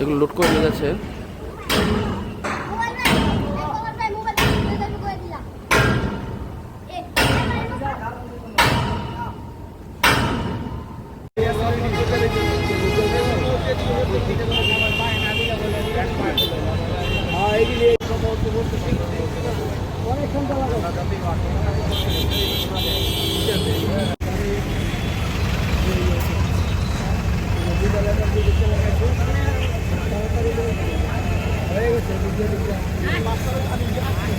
এগুলো লোড করে নিয়ে যাচ্ছে হয়ে Evet, evet, evet.